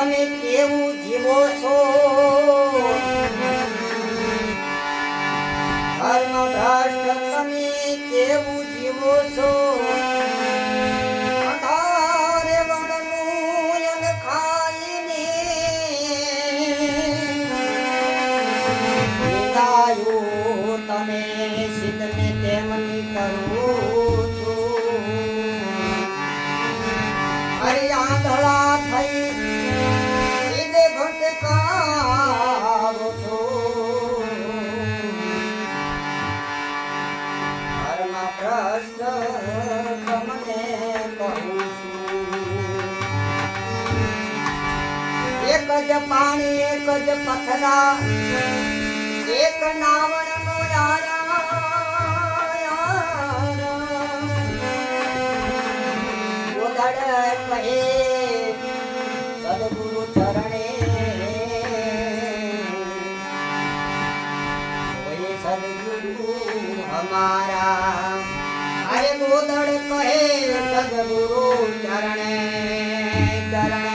તમે કેવું જીવો છો? ધર્મ ભ્રષ્ટ તમે કેવું જીવો છો? તમે છું. એક જ પાણી એક જ પથરા. ચરણે ચરણે